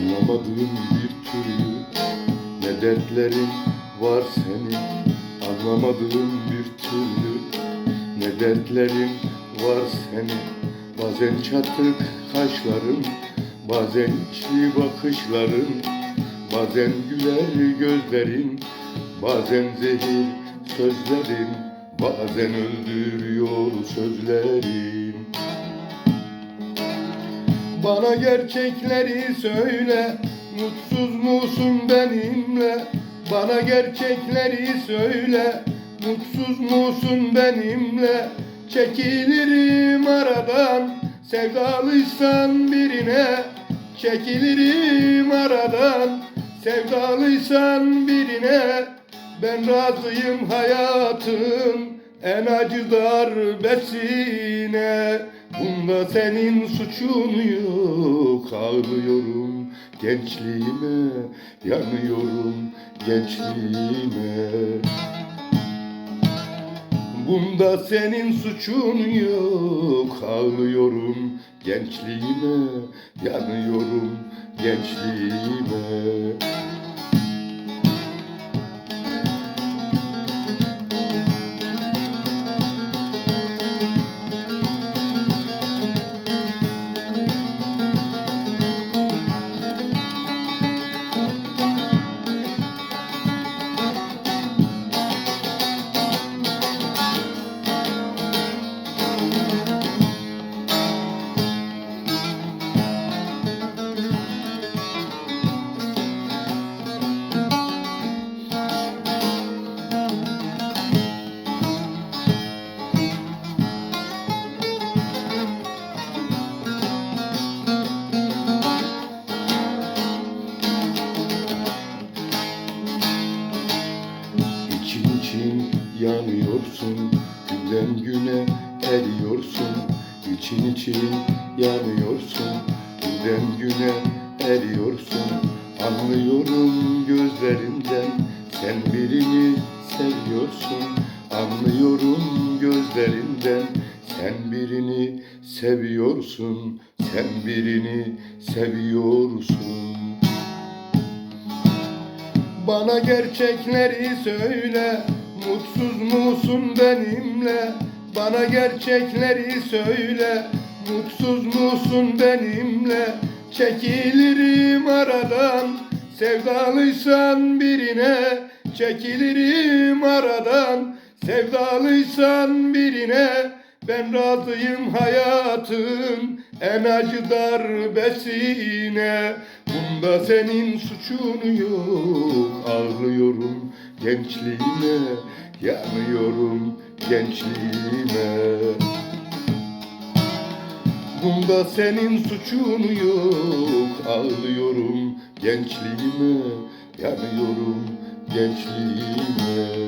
Anlamadığım bir türlü Ne dertlerin var senin. Anlamadığım bir türlü Ne dertlerin var senin. Bazen çatık kaşların Bazen içli bakışların Bazen güler gözlerin Bazen zehir sözlerin Bazen öldürüyor sözlerin Bana gerçekleri söyle. Mutsuz musun benimle? Bana gerçekleri söyle. Mutsuz musun benimle? Çekilirim aradan. Sevdalıysan birine. Çekilirim aradan. Sevdalıysan birine. Ben razıyım hayatın En acı darbesine Bunda senin suçun yok. Ağlıyorum gençliğime Yanıyorum gençliğime. Bunda senin suçun yok. Ağlıyorum gençliğime Yanıyorum gençliğime için yanıyorsun Günden güne eriyorsun İçin için yanıyorsun Günden güne eriyorsun. Anlıyorum gözlerinden Sen birini seviyorsun. Anlıyorum gözlerinden Sen birini seviyorsun Sen birini seviyorsun. Bana gerçekleri söyle Mutsuz musun benimle? Bana gerçekleri söyle. Mutsuz musun benimle? Çekilirim aradan. Sevdalıysan birine Çekilirim aradan. Sevdalıysan birine Ben razıyım hayatın En acı darbesine. Bunda senin suçun yok. Ağlıyorum gençliğime Yanıyorum gençliğime. Bunda senin suçun yok. Ağlıyorum gençliğime Yanıyorum gençliğime